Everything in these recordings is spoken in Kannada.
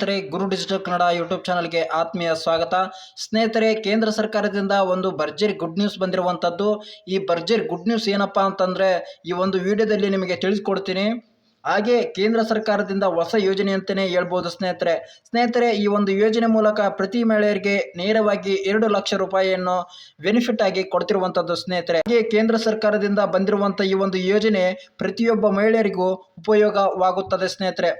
ಸ್ನೇಹಿತರೆ, ಗುರು ಡಿಜಿಟಲ್ ಕನ್ನಡ ಯೂಟ್ಯೂಬ್ ಚಾನಲ್ಗೆ ಆತ್ಮೀಯ ಸ್ವಾಗತ. ಸ್ನೇಹಿತರೆ, ಕೇಂದ್ರ ಸರ್ಕಾರದಿಂದ ಒಂದು ಭರ್ಜರಿ ಗುಡ್ ನ್ಯೂಸ್ ಬಂದಿರುವಂಥದ್ದು. ಈ ಭರ್ಜರಿ ಗುಡ್ ನ್ಯೂಸ್ ಏನಪ್ಪಾ ಅಂತಂದರೆ, ಈ ಒಂದು ವಿಡಿಯೋದಲ್ಲಿ ನಿಮಗೆ ತಿಳಿಸ್ಕೊಡ್ತೀನಿ. ಹಾಗೆ ಕೇಂದ್ರ ಸರ್ಕಾರದಿಂದ ಹೊಸ ಯೋಜನೆ ಅಂತಲೇ ಹೇಳ್ಬೋದು ಸ್ನೇಹಿತರೆ. ಸ್ನೇಹಿತರೆ, ಈ ಒಂದು ಯೋಜನೆ ಮೂಲಕ ಪ್ರತಿ ಮಹಿಳೆಯರಿಗೆ ನೇರವಾಗಿ ಎರಡು ಲಕ್ಷ ರೂಪಾಯಿಯನ್ನು ಬೆನಿಫಿಟ್ ಆಗಿ ಕೊಡ್ತಿರುವಂಥದ್ದು ಸ್ನೇಹಿತರೆ. ಹಾಗೆ ಕೇಂದ್ರ ಸರ್ಕಾರದಿಂದ ಬಂದಿರುವಂಥ ಈ ಒಂದು ಯೋಜನೆ ಪ್ರತಿಯೊಬ್ಬ ಮಹಿಳೆಯರಿಗೂ ಉಪಯೋಗವಾಗುತ್ತದೆ ಸ್ನೇಹಿತರೆ.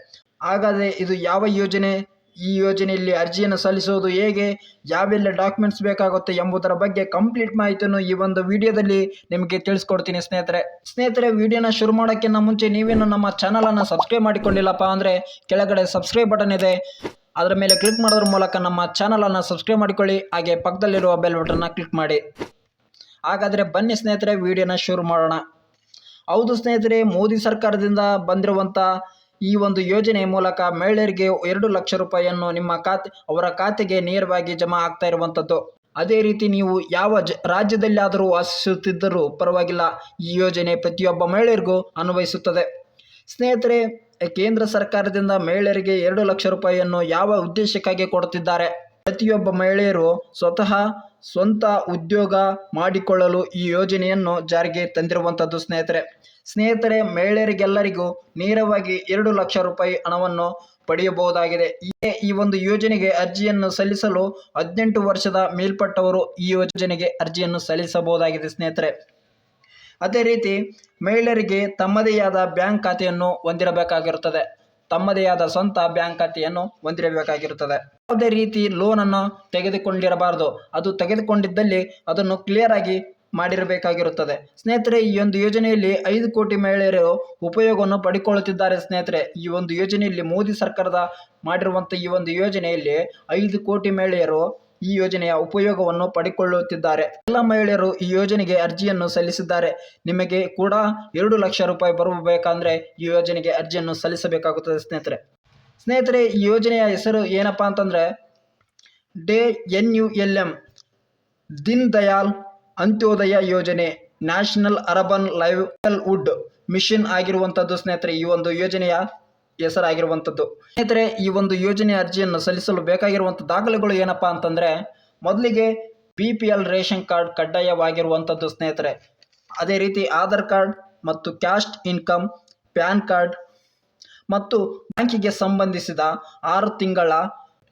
ಹಾಗಾದರೆ ಇದು ಯಾವ ಯೋಜನೆ? ಈ ಯೋಜನೆಯಲ್ಲಿ ಅರ್ಜಿಯನ್ನು ಸಲ್ಲಿಸುವುದು ಹೇಗೆ, ಯಾವೆಲ್ಲ ಡಾಕ್ಯುಮೆಂಟ್ಸ್ ಬೇಕಾಗುತ್ತೆ ಎಂಬುದರ ಬಗ್ಗೆ ಕಂಪ್ಲೀಟ್ ಮಾಹಿತಿಯನ್ನು ಈ ಒಂದು ವಿಡಿಯೋದಲ್ಲಿ ನಿಮಗೆ ತಿಳಿಸ್ಕೊಡ್ತೀನಿ ಸ್ನೇಹಿತರೆ. ಸ್ನೇಹಿತರೆ, ವಿಡಿಯೋನ ಶುರು ಮಾಡೋಕ್ಕಿಂತ ಮುಂಚೆ ನೀವೇನು ನಮ್ಮ ಚಾನಲನ್ನು ಸಬ್ಸ್ಕ್ರೈಬ್ ಮಾಡಿಕೊಂಡಿಲ್ಲಪ್ಪ ಅಂದರೆ ಕೆಳಗಡೆ ಸಬ್ಸ್ಕ್ರೈಬ್ ಬಟನ್ ಇದೆ. ಅದರ ಮೇಲೆ ಕ್ಲಿಕ್ ಮಾಡೋದ್ರ ಮೂಲಕ ನಮ್ಮ ಚಾನಲನ್ನು ಸಬ್ಸ್ಕ್ರೈಬ್ ಮಾಡಿಕೊಳ್ಳಿ. ಹಾಗೆ ಪಕ್ಕದಲ್ಲಿರುವ ಬೆಲ್ ಬಟನ್ನ ಕ್ಲಿಕ್ ಮಾಡಿ. ಹಾಗಾದರೆ ಬನ್ನಿ ಸ್ನೇಹಿತರೆ, ವಿಡಿಯೋನ ಶುರು ಮಾಡೋಣ. ಹೌದು ಸ್ನೇಹಿತರೆ, ಮೋದಿ ಸರ್ಕಾರದಿಂದ ಬಂದಿರುವಂಥ ಈ ಒಂದು ಯೋಜನೆ ಮೂಲಕ ಮಹಿಳೆಯರಿಗೆ ಎರಡು ಲಕ್ಷ ರೂಪಾಯಿಯನ್ನು ನಿಮ್ಮ ಖಾತೆ, ಅವರ ಖಾತೆಗೆ ನೇರವಾಗಿ ಜಮಾ ಆಗ್ತಾ ಇರುವಂಥದ್ದು. ಅದೇ ರೀತಿ ನೀವು ಯಾವ ಜ, ರಾಜ್ಯದಲ್ಲಾದರೂ ವಾಸಿಸುತ್ತಿದ್ದರೂ ಪರವಾಗಿಲ್ಲ. ಈ ಯೋಜನೆ ಪ್ರತಿಯೊಬ್ಬ ಮಹಿಳೆಯರಿಗೂ ಅನ್ವಯಿಸುತ್ತದೆ. ಸ್ನೇಹಿತರೆ, ಕೇಂದ್ರ ಸರ್ಕಾರದಿಂದ ಮಹಿಳೆಯರಿಗೆ ಎರಡು ಲಕ್ಷ ರೂಪಾಯಿಯನ್ನು ಯಾವ ಉದ್ದೇಶಕ್ಕಾಗಿ ಕೊಡುತ್ತಿದ್ದಾರೆ? ಪ್ರತಿಯೊಬ್ಬ ಮಹಿಳೆಯರು ಸ್ವತಃ ಸ್ವಂತ ಉದ್ಯೋಗ ಮಾಡಿಕೊಳ್ಳಲು ಈ ಯೋಜನೆಯನ್ನು ಜಾರಿಗೆ ತಂದಿರುವಂಥದ್ದು ಸ್ನೇಹಿತರೆ. ಸ್ನೇಹಿತರೆ, ಮಹಿಳೆಯರಿಗೆಲ್ಲರಿಗೂ ನೇರವಾಗಿ ಎರಡು ಲಕ್ಷ ರೂಪಾಯಿ ಹಣವನ್ನು ಪಡೆಯಬಹುದಾಗಿದೆ. ಈ- ಒಂದು ಯೋಜನೆಗೆ ಅರ್ಜಿಯನ್ನು ಸಲ್ಲಿಸಲು ಹದಿನೆಂಟು ವರ್ಷದ ಮೇಲ್ಪಟ್ಟವರು ಈ ಯೋಜನೆಗೆ ಅರ್ಜಿಯನ್ನು ಸಲ್ಲಿಸಬಹುದಾಗಿದೆ ಸ್ನೇಹಿತರೆ. ಅದೇ ರೀತಿ ಮಹಿಳೆಯರಿಗೆ ತಮ್ಮದೇ ಆದ ಬ್ಯಾಂಕ್ ಖಾತೆಯನ್ನು ಹೊಂದಿರಬೇಕಾಗಿರುತ್ತದೆ. ತಮ್ಮದೇ ಆದ ಸ್ವಂತ ಬ್ಯಾಂಕ್ ಖಾತೆಯನ್ನು ಹೊಂದಿರಬೇಕಾಗಿರುತ್ತದೆ. ಯಾವುದೇ ರೀತಿ ಲೋನನ್ನು ತೆಗೆದುಕೊಂಡಿರಬಾರದು. ಅದು ತೆಗೆದುಕೊಂಡಿದ್ದಲ್ಲಿ ಅದನ್ನು ಕ್ಲಿಯರ್ ಆಗಿ ಮಾಡಿರಬೇಕಾಗಿರುತ್ತದೆ. ಸ್ನೇಹಿತರೆ, ಈ ಒಂದು ಯೋಜನೆಯಲ್ಲಿ ಐದು ಕೋಟಿ ಮಹಿಳೆಯರು ಉಪಯೋಗವನ್ನು ಪಡಿಕೊಳ್ಳುತ್ತಿದ್ದಾರೆ ಸ್ನೇಹಿತರೆ. ಈ ಒಂದು ಯೋಜನೆಯಲ್ಲಿ ಮೋದಿ ಸರ್ಕಾರದ ಮಾಡಿರುವಂಥ ಈ ಒಂದು ಯೋಜನೆಯಲ್ಲಿ ಐದು ಕೋಟಿ ಮಹಿಳೆಯರು ಈ ಯೋಜನೆಯ ಉಪಯೋಗವನ್ನು ಪಡಿಕೊಳ್ಳುತ್ತಿದ್ದಾರೆ. ಎಲ್ಲ ಮಹಿಳೆಯರು ಈ ಯೋಜನೆಗೆ ಅರ್ಜಿಯನ್ನು ಸಲ್ಲಿಸಿದ್ದಾರೆ. ನಿಮಗೆ ಕೂಡ ಎರಡು ಲಕ್ಷ ರೂಪಾಯಿ ಬರಬೇಕಂದ್ರೆ ಈ ಯೋಜನೆಗೆ ಅರ್ಜಿಯನ್ನು ಸಲ್ಲಿಸಬೇಕಾಗುತ್ತದೆ ಸ್ನೇಹಿತರೆ. ಸ್ನೇಹಿತರೆ, ಈ ಯೋಜನೆಯ ಹೆಸರು ಏನಪ್ಪಾ ಅಂತಂದ್ರೆ, day N U L M Deen Dayal Antyodaya ಯೋಜನೆ, ನ್ಯಾಷನಲ್ ಅರ್ಬನ್ ಲೈವ್ಲಿಹುಡ್ ಮಿಷನ್ ಆಗಿರುವಂಥದ್ದು ಸ್ನೇಹಿತರೆ, ಈ ಒಂದು ಯೋಜನೆಯ ಹೆಸರಾಗಿರುವಂಥದ್ದು ಸ್ನೇಹಿತರೆ, ಈ ಒಂದು ಯೋಜನೆಯ ಅರ್ಜಿಯನ್ನು ಸಲ್ಲಿಸಲು ಬೇಕಾಗಿರುವಂಥ ದಾಖಲೆಗಳು ಏನಪ್ಪಾ ಅಂತಂದರೆ, ಮೊದಲಿಗೆ B P L ration card ಕಡ್ಡಾಯವಾಗಿರುವಂಥದ್ದು ಸ್ನೇಹಿತರೆ. ಅದೇ ರೀತಿ ಆಧಾರ್ ಕಾರ್ಡ್ ಮತ್ತು ಕ್ಯಾಸ್ಟ್ ಇನ್ಕಮ್, ಪ್ಯಾನ್ ಕಾರ್ಡ್ ಮತ್ತು ಬ್ಯಾಂಕಿಗೆ ಸಂಬಂಧಿಸಿದ ಆರು ತಿಂಗಳ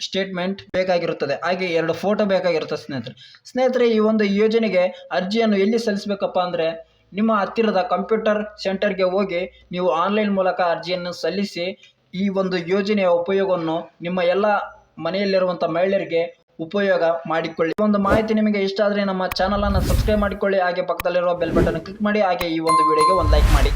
ಸ್ಟೇಟ್ಮೆಂಟ್ ಬೇಕಾಗಿರುತ್ತದೆ. ಹಾಗೆ ಎರಡು ಫೋಟೋ ಬೇಕಾಗಿರುತ್ತೆ ಸ್ನೇಹಿತರೆ. ಸ್ನೇಹಿತರೆ, ಈ ಒಂದು ಯೋಜನೆಗೆ ಅರ್ಜಿಯನ್ನು ಎಲ್ಲಿ ಸಲ್ಲಿಸಬೇಕಪ್ಪ ಅಂದರೆ ನಿಮ್ಮ ಹತ್ತಿರದ ಕಂಪ್ಯೂಟರ್ ಸೆಂಟರ್ಗೆ ಹೋಗಿ ನೀವು ಆನ್ಲೈನ್ ಮೂಲಕ ಅರ್ಜಿಯನ್ನು ಸಲ್ಲಿಸಿ ಈ ಒಂದು ಯೋಜನೆಯ ಉಪಯೋಗವನ್ನು ನಿಮ್ಮ ಎಲ್ಲ ಮನೆಯಲ್ಲಿರುವಂಥ ಮಹಿಳೆಯರಿಗೆ ಉಪಯೋಗ ಮಾಡಿಕೊಳ್ಳಿ. ಒಂದು ಮಾಹಿತಿ ನಿಮಗೆ ಇಷ್ಟ ಆದರೆ ನಮ್ಮ ಚಾನಲನ್ನು ಸಬ್ಸ್ಕ್ರೈಬ್ ಮಾಡಿಕೊಳ್ಳಿ. ಹಾಗೆ ಪಕ್ಕದಲ್ಲಿರುವ ಬೆಲ್ ಬಟನ್ ಕ್ಲಿಕ್ ಮಾಡಿ. ಹಾಗೆ ಈ ಒಂದು ವಿಡಿಯೋಗೆ ಒಂದು ಲೈಕ್ ಮಾಡಿ.